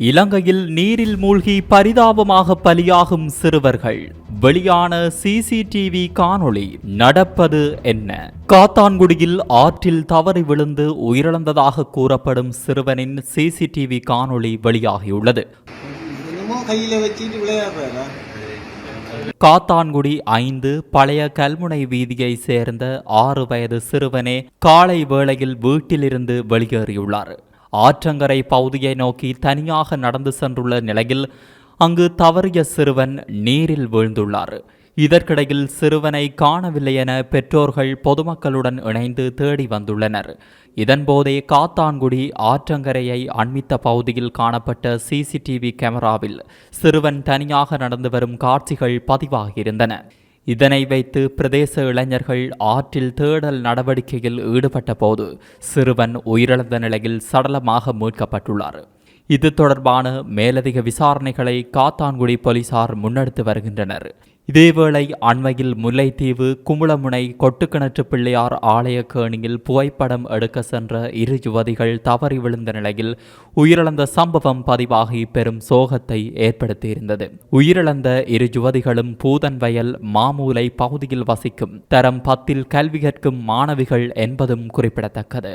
இலங்கையில் நீரில் மூழ்கி பரிதாபமாக பலியாகும் சிறுவர்கள். வெளியான சிசிடிவி காணொளி நடப்பது என்ன? காத்தான்குடியில் ஆற்றில் தவறி விழுந்து உயிரிழந்ததாக கூறப்படும் சிறுவனின் சிசிடிவி காணொளி வெளியாகியுள்ளது. காத்தான்குடி ஐந்து பழைய கல்முனை வீதியை சேர்ந்த ஆறு வயது சிறுவனே காலை வேளையில் வீட்டிலிருந்து வெளியேறியுள்ளார். ஆற்றங்கரை பகுதியை நோக்கி தனியாக நடந்து சென்றுள்ள நிலையில் அங்கு தவறிய சிறுவன் நீரில் வீழ்ந்துள்ளார். இதற்கிடையில் சிறுவனை காணவில்லை என பெற்றோர்கள் பொதுமக்களுடன் இணைந்து தேடி வந்துள்ளனர். இதன்போதே காத்தான்குடி ஆற்றங்கரையை அண்மித்த பகுதியில் காணப்பட்ட சிசிடிவி கேமராவில் சிறுவன் தனியாக நடந்து வரும் காட்சிகள் பதிவாகியிருந்தன. இதனை வைத்து பிரதேச இளைஞர்கள் ஆற்றில் தேடல் நடவடிக்கையில் ஈடுபட்ட போது சிறுவன் உயிரிழந்த நிலையில் சடலமாக மீட்கப்பட்டுள்ளார். இது தொடர்பான மேலதிக விசாரணைகளை காத்தான்குடி போலீசார் முன்னெடுத்து வருகின்றனர். இதேவேளை அண்மையில் முல்லைத்தீவு குமுளமுனை கொட்டுக்கிணற்று பிள்ளையார் ஆலய கேணியில் புகைப்படம் எடுக்க சென்ற இரு யுவதிகள் தவறி விழுந்த நிலையில் உயிரிழந்த சம்பவம் பதிவாகி பெரும் சோகத்தை ஏற்படுத்தியிருந்தது. உயிரிழந்த இரு யுவதிகளும் பூதன்வயல் மாமூலை பகுதியில் வசிக்கும் தரம் பத்தில் கல்வி கற்கும் மாணவிகள் என்பதும் குறிப்பிடத்தக்கது.